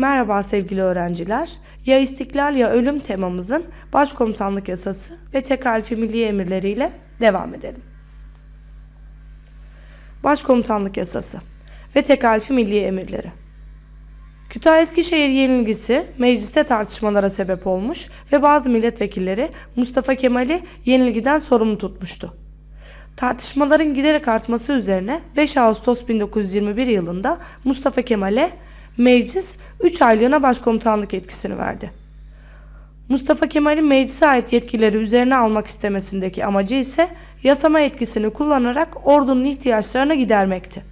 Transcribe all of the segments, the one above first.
Merhaba sevgili öğrenciler. Ya istiklal ya ölüm temamızın başkomutanlık yasası ve tekalifi milli emirleriyle devam edelim. Başkomutanlık yasası ve tekalifi milli emirleri. Kütahya Eskişehir yenilgisi mecliste tartışmalara sebep olmuş ve bazı milletvekilleri Mustafa Kemal'i yenilgiden sorumlu tutmuştu. Tartışmaların giderek artması üzerine 5 Ağustos 1921 yılında Mustafa Kemal'e meclis 3 aylığına başkomutanlık yetkisini verdi. Mustafa Kemal'in meclise ait yetkileri üzerine almak istemesindeki amacı ise yasama yetkisini kullanarak ordunun ihtiyaçlarını gidermekti.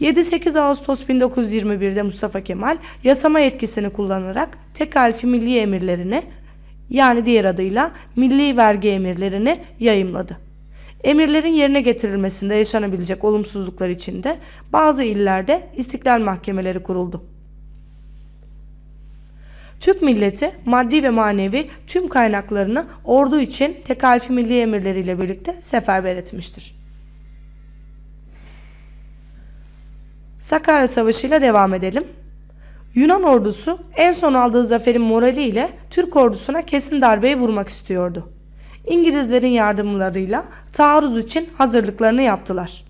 7-8 Ağustos 1921'de Mustafa Kemal yasama yetkisini kullanarak tekalifi milli emirlerini yani diğer adıyla milli vergi emirlerini yayımladı. Emirlerin yerine getirilmesinde yaşanabilecek olumsuzluklar için de bazı illerde istiklal mahkemeleri kuruldu. Türk milleti maddi ve manevi tüm kaynaklarını ordu için tekalifi milli emirleriyle birlikte seferber etmiştir. Sakarya Savaşı ile devam edelim. Yunan ordusu en son aldığı zaferin moraliyle Türk ordusuna kesin darbeyi vurmak istiyordu. İngilizlerin yardımlarıyla taarruz için hazırlıklarını yaptılar.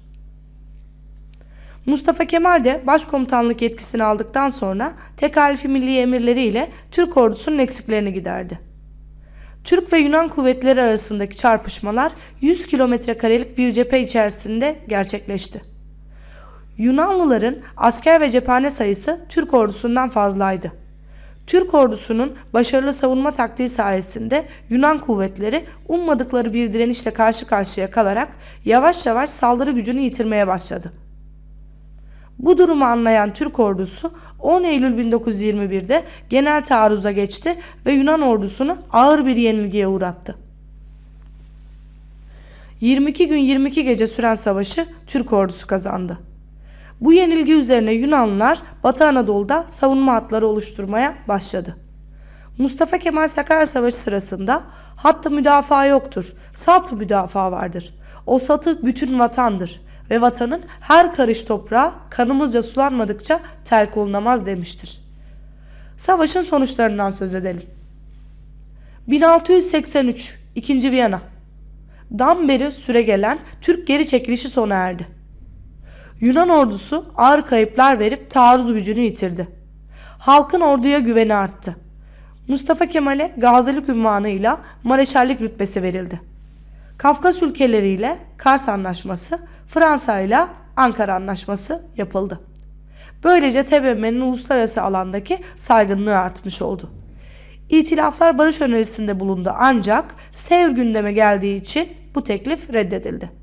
Mustafa Kemal de başkomutanlık yetkisini aldıktan sonra tekalifi milli emirleriyle Türk ordusunun eksiklerini giderdi. Türk ve Yunan kuvvetleri arasındaki çarpışmalar 100 kilometre karelik bir cephe içerisinde gerçekleşti. Yunanlıların asker ve cephane sayısı Türk ordusundan fazlaydı. Türk ordusunun başarılı savunma taktiği sayesinde Yunan kuvvetleri ummadıkları bir direnişle karşı karşıya kalarak yavaş yavaş saldırı gücünü yitirmeye başladı. Bu durumu anlayan Türk ordusu 10 Eylül 1921'de genel taarruza geçti ve Yunan ordusunu ağır bir yenilgiye uğrattı. 22 gün 22 gece süren savaşı Türk ordusu kazandı. Bu yenilgi üzerine Yunanlılar Batı Anadolu'da savunma hatları oluşturmaya başladı. Mustafa Kemal Sakarya Savaşı sırasında hattı müdafaa yoktur, sat müdafaa vardır. O satı bütün vatandır ve vatanın her karış toprağı kanımızca sulanmadıkça terk olunamaz demiştir. Savaşın sonuçlarından söz edelim. 1683 2. Viyana Dan beri süre gelen Türk geri çekilişi sona erdi. Yunan ordusu ağır kayıplar verip taarruz gücünü yitirdi. Halkın orduya güveni arttı. Mustafa Kemal'e gazilik ünvanıyla mareşallik rütbesi verildi. Kafkas ülkeleriyle Kars Anlaşması, Fransa ile Ankara Anlaşması yapıldı. Böylece TBMM'nin uluslararası alandaki saygınlığı artmış oldu. İtilaflar barış önerisinde bulundu ancak Sevr gündeme geldiği için bu teklif reddedildi.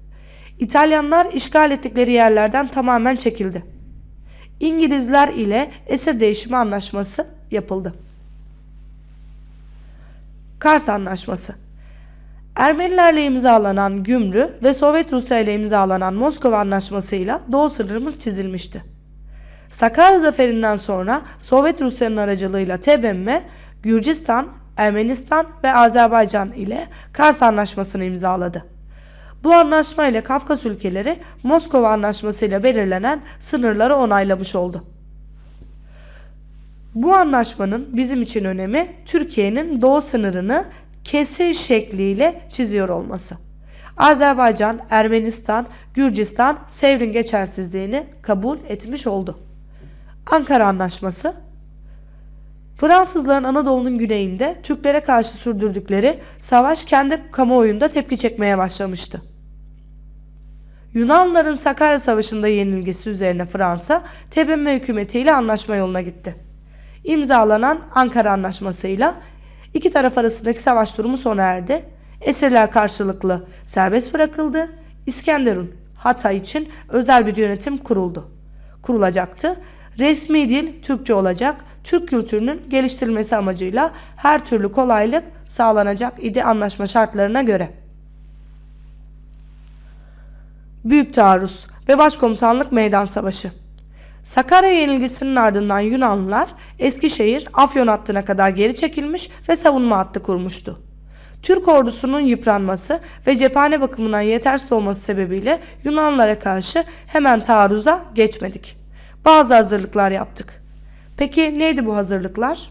İtalyanlar işgal ettikleri yerlerden tamamen çekildi. İngilizler ile esir değişimi anlaşması yapıldı. Kars Anlaşması Ermenilerle imzalanan Gümrü ve Sovyet Rusya ile imzalanan Moskova Anlaşması'yla doğu sınırımız çizilmişti. Sakarya Zaferi'nden sonra Sovyet Rusya'nın aracılığıyla TBMM, Gürcistan, Ermenistan ve Azerbaycan ile Kars Anlaşması'nı imzaladı. Bu anlaşma ile Kafkas ülkeleri Moskova Anlaşması ile belirlenen sınırları onaylamış oldu. Bu anlaşmanın bizim için önemi Türkiye'nin doğu sınırını kesin şekliyle çiziyor olması. Azerbaycan, Ermenistan, Gürcistan Sevr'in geçersizliğini kabul etmiş oldu. Ankara Anlaşması Fransızların Anadolu'nun güneyinde Türklere karşı sürdürdükleri savaş kendi kamuoyunda tepki çekmeye başlamıştı. Yunanlıların Sakarya Savaşı'nda yenilgisi üzerine Fransa, TBMM hükümetiyle anlaşma yoluna gitti. İmzalanan Ankara Anlaşması'yla iki taraf arasındaki savaş durumu sona erdi. Esirler karşılıklı serbest bırakıldı. İskenderun, Hatay için özel bir yönetim kuruldu. Kurulacaktı. Resmi dil Türkçe olacak. Türk kültürünün geliştirilmesi amacıyla her türlü kolaylık sağlanacak idi anlaşma şartlarına göre. Büyük Taarruz ve Başkomutanlık Meydan Savaşı. Sakarya yenilgisinin ardından Yunanlılar Eskişehir, Afyon hattına kadar geri çekilmiş ve savunma hattı kurmuştu. Türk ordusunun yıpranması ve cephane bakımından yetersiz olması sebebiyle Yunanlılara karşı hemen taarruza geçmedik. Bazı hazırlıklar yaptık. Peki neydi bu hazırlıklar?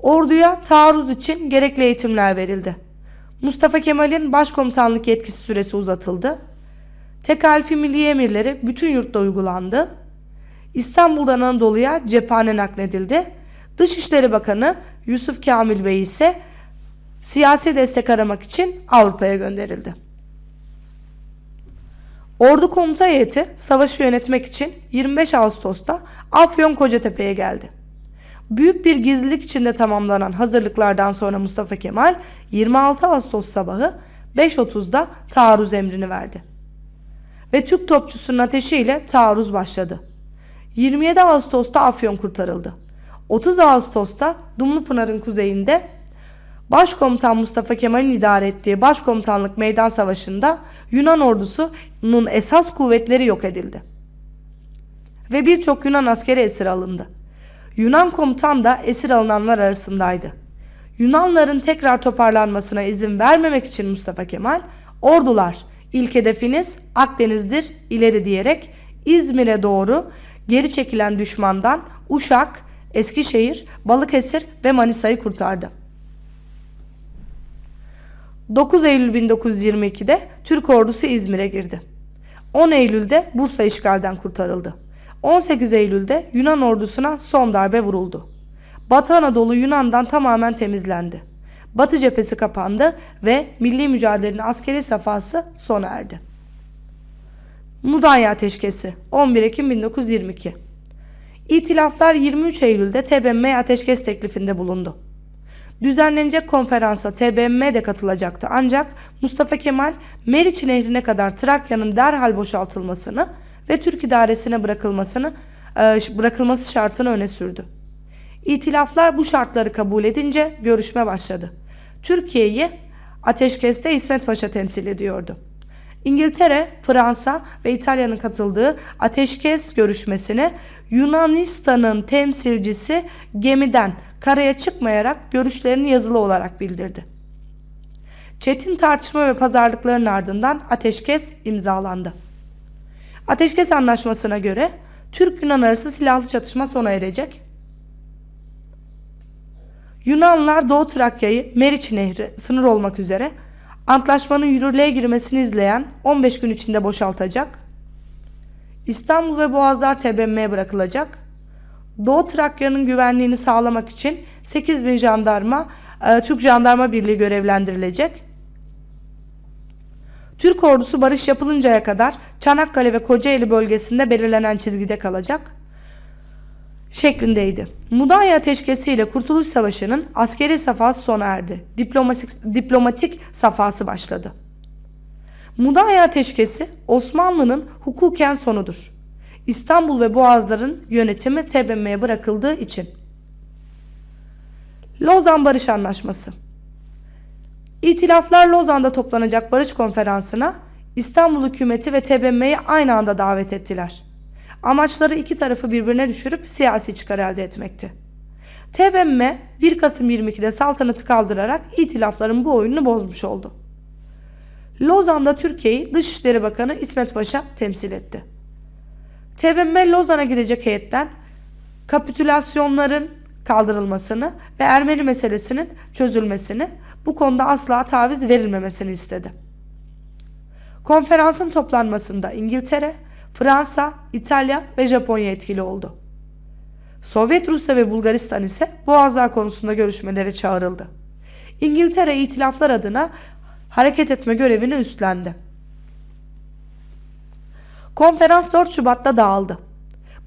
Orduya taarruz için gerekli eğitimler verildi. Mustafa Kemal'in başkomutanlık yetkisi süresi uzatıldı. Tekalfi milli emirleri bütün yurtta uygulandı. İstanbul'dan Anadolu'ya cephane nakledildi. Dışişleri Bakanı Yusuf Kamil Bey ise siyasi destek aramak için Avrupa'ya gönderildi. Ordu komuta heyeti savaşı yönetmek için 25 Ağustos'ta Afyon Kocatepe'ye geldi. Büyük bir gizlilik içinde tamamlanan hazırlıklardan sonra Mustafa Kemal 26 Ağustos sabahı 5.30'da taarruz emrini verdi. Ve Türk topçusunun ateşiyle taarruz başladı. 27 Ağustos'ta Afyon kurtarıldı. 30 Ağustos'ta Dumlupınar'ın kuzeyinde Başkomutan Mustafa Kemal'in idare ettiği Başkomutanlık Meydan Savaşı'nda Yunan ordusunun esas kuvvetleri yok edildi. Ve birçok Yunan askeri esir alındı. Yunan komutan da esir alınanlar arasındaydı. Yunanların tekrar toparlanmasına izin vermemek için Mustafa Kemal, ordular ilk hedefiniz Akdeniz'dir ileri diyerek İzmir'e doğru geri çekilen düşmandan Uşak, Eskişehir, Balıkesir ve Manisa'yı kurtardı. 9 Eylül 1922'de Türk ordusu İzmir'e girdi. 10 Eylül'de Bursa işgalden kurtarıldı. 18 Eylül'de Yunan ordusuna son darbe vuruldu. Batı Anadolu Yunan'dan tamamen temizlendi. Batı cephesi kapandı ve milli mücadelenin askeri safhası sona erdi. Mudanya Ateşkesi 11 Ekim 1922 İtilaflar 23 Eylül'de TBMM ateşkes teklifinde bulundu. Düzenlenecek konferansa TBMM de katılacaktı ancak Mustafa Kemal Meriç Nehri'ne kadar Trakya'nın derhal boşaltılmasını ve Türk idaresine bırakılmasını e, bırakılması şartını öne sürdü. İtilaflar bu şartları kabul edince görüşme başladı. Türkiye'yi ateşkeste İsmet Paşa temsil ediyordu. İngiltere, Fransa ve İtalya'nın katıldığı ateşkes görüşmesine Yunanistan'ın temsilcisi gemiden karaya çıkmayarak görüşlerini yazılı olarak bildirdi. Çetin tartışma ve pazarlıkların ardından ateşkes imzalandı. Ateşkes anlaşmasına göre Türk-Yunan arası silahlı çatışma sona erecek. Yunanlılar Doğu Trakya'yı Meriç Nehri sınır olmak üzere antlaşmanın yürürlüğe girmesini izleyen 15 gün içinde boşaltacak. İstanbul ve Boğazlar TBMM'ye bırakılacak. Doğu Trakya'nın güvenliğini sağlamak için 8 bin jandarma, e, Türk Jandarma Birliği görevlendirilecek. Türk ordusu barış yapılıncaya kadar Çanakkale ve Kocaeli bölgesinde belirlenen çizgide kalacak şeklindeydi. Mudanya Ateşkesi ile Kurtuluş Savaşı'nın askeri safhası sona erdi. Diplomatik, diplomatik safhası başladı. Mudanya Ateşkesi Osmanlı'nın hukuken sonudur. İstanbul ve Boğazların yönetimi TBMM'ye bırakıldığı için. Lozan Barış Anlaşması İtilaflar Lozan'da toplanacak barış konferansına İstanbul hükümeti ve TBMM'yi aynı anda davet ettiler. Amaçları iki tarafı birbirine düşürüp siyasi çıkar elde etmekti. TBMM 1 Kasım 22'de saltanatı kaldırarak itilafların bu oyununu bozmuş oldu. Lozan'da Türkiye'yi Dışişleri Bakanı İsmet Paşa temsil etti. TBMM Lozan'a gidecek heyetten kapitülasyonların kaldırılmasını ve Ermeni meselesinin çözülmesini, bu konuda asla taviz verilmemesini istedi. Konferansın toplanmasında İngiltere, Fransa, İtalya ve Japonya etkili oldu. Sovyet Rusya ve Bulgaristan ise Boğazlar konusunda görüşmelere çağrıldı. İngiltere itilaflar adına hareket etme görevini üstlendi. Konferans 4 Şubat'ta dağıldı.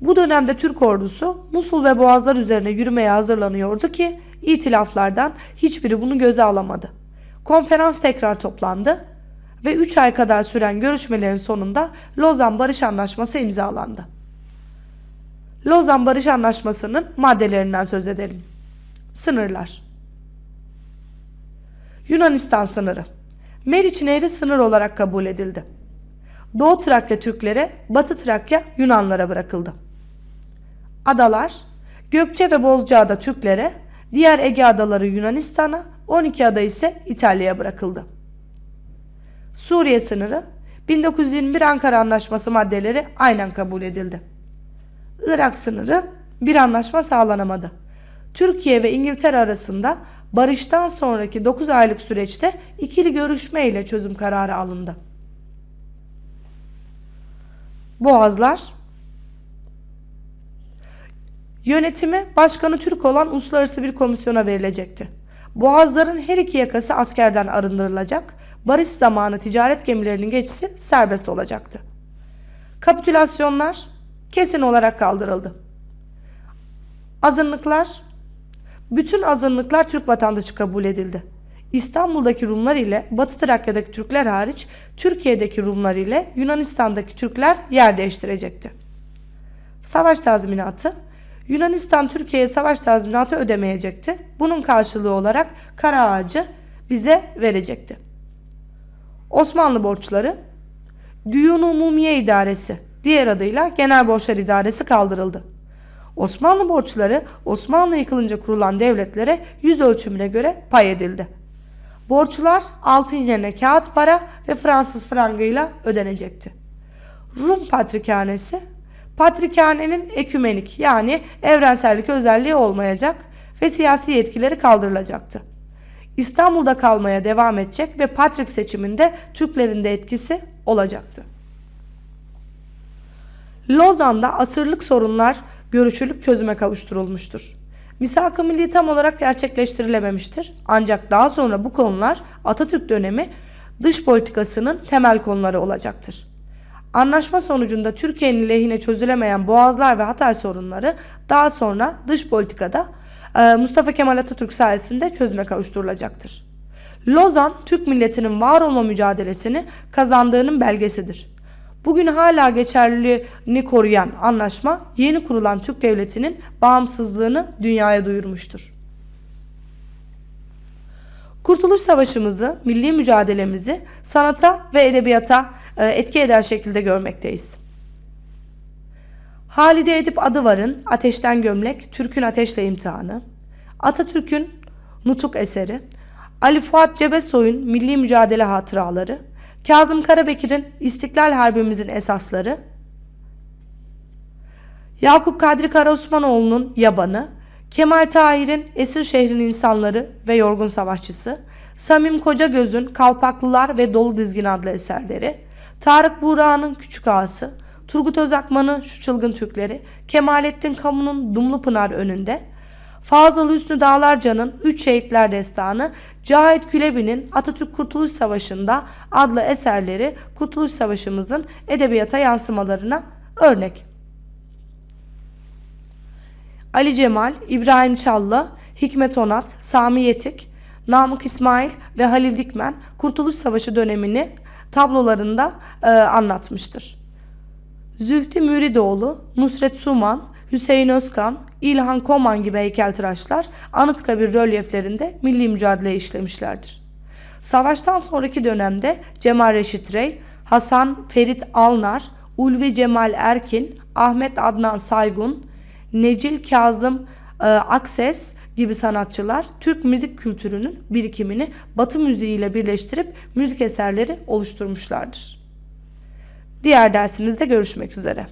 Bu dönemde Türk ordusu Musul ve Boğazlar üzerine yürümeye hazırlanıyordu ki itilaflardan hiçbiri bunu göze alamadı. Konferans tekrar toplandı ve 3 ay kadar süren görüşmelerin sonunda Lozan Barış Anlaşması imzalandı. Lozan Barış Anlaşması'nın maddelerinden söz edelim. Sınırlar Yunanistan sınırı Meriç Nehri sınır olarak kabul edildi. Doğu Trakya Türklere, Batı Trakya Yunanlara bırakıldı. Adalar Gökçe ve Bozcaada Türklere, diğer Ege adaları Yunanistan'a, 12 ada ise İtalya'ya bırakıldı. Suriye sınırı 1921 Ankara Anlaşması maddeleri aynen kabul edildi. Irak sınırı bir anlaşma sağlanamadı. Türkiye ve İngiltere arasında barıştan sonraki 9 aylık süreçte ikili görüşme ile çözüm kararı alındı. Boğazlar Yönetimi başkanı Türk olan uluslararası bir komisyona verilecekti. Boğazların her iki yakası askerden arındırılacak, barış zamanı ticaret gemilerinin geçişi serbest olacaktı. Kapitülasyonlar kesin olarak kaldırıldı. Azınlıklar, bütün azınlıklar Türk vatandaşı kabul edildi. İstanbul'daki Rumlar ile Batı Trakya'daki Türkler hariç Türkiye'deki Rumlar ile Yunanistan'daki Türkler yer değiştirecekti. Savaş tazminatı Yunanistan Türkiye'ye savaş tazminatı ödemeyecekti. Bunun karşılığı olarak kara ağacı bize verecekti. Osmanlı borçları Düyun Umumiye İdaresi diğer adıyla Genel Borçlar İdaresi kaldırıldı. Osmanlı borçları Osmanlı yıkılınca kurulan devletlere yüz ölçümüne göre pay edildi. Borçlar altın yerine kağıt para ve Fransız frangıyla ödenecekti. Rum Patrikhanesi Patrikhanenin ekümenik yani evrensellik özelliği olmayacak ve siyasi yetkileri kaldırılacaktı. İstanbul'da kalmaya devam edecek ve Patrik seçiminde Türklerin de etkisi olacaktı. Lozan'da asırlık sorunlar görüşülüp çözüme kavuşturulmuştur. Misak-ı Milli tam olarak gerçekleştirilememiştir. Ancak daha sonra bu konular Atatürk dönemi dış politikasının temel konuları olacaktır. Anlaşma sonucunda Türkiye'nin lehine çözülemeyen Boğazlar ve Hatay sorunları daha sonra dış politikada e, Mustafa Kemal Atatürk sayesinde çözüme kavuşturulacaktır. Lozan, Türk milletinin var olma mücadelesini kazandığının belgesidir. Bugün hala geçerliliğini koruyan anlaşma yeni kurulan Türk Devleti'nin bağımsızlığını dünyaya duyurmuştur. Kurtuluş Savaşımızı, milli mücadelemizi sanata ve edebiyata e, etki eder şekilde görmekteyiz. Halide Edip Adıvar'ın Ateşten Gömlek, Türk'ün Ateşle İmtihanı, Atatürk'ün Nutuk eseri, Ali Fuat Cebesoy'un Milli Mücadele Hatıraları, Kazım Karabekir'in İstiklal Harbimizin Esasları, Yakup Kadri Karaosmanoğlu'nun Yabanı, Kemal Tahir'in Esir Şehrin İnsanları ve Yorgun Savaşçısı, Samim Kocagöz'ün Kalpaklılar ve Dolu Dizgin adlı eserleri, Tarık Buğra'nın Küçük Ağası, Turgut Özakman'ın Şu Çılgın Türkleri, Kemalettin Kamu'nun Dumlu Pınar önünde, Fazıl Hüsnü Dağlarca'nın Üç Şehitler Destanı, Cahit Külebi'nin Atatürk Kurtuluş Savaşı'nda adlı eserleri Kurtuluş Savaşımızın edebiyata yansımalarına örnek. Ali Cemal, İbrahim Çallı, Hikmet Onat, Sami Yetik, Namık İsmail ve Halil Dikmen Kurtuluş Savaşı dönemini tablolarında e, anlatmıştır. Zühtü Müridoğlu, Nusret Suman, Hüseyin Özkan, İlhan Koman gibi heykeltıraşlar Anıtkabir rölyeflerinde milli mücadele işlemişlerdir. Savaştan sonraki dönemde Cemal Reşit Rey, Hasan Ferit Alnar, Ulvi Cemal Erkin, Ahmet Adnan Saygun, Necil Kazım e, Akses gibi sanatçılar Türk müzik kültürünün birikimini Batı müziğiyle birleştirip müzik eserleri oluşturmuşlardır. Diğer dersimizde görüşmek üzere.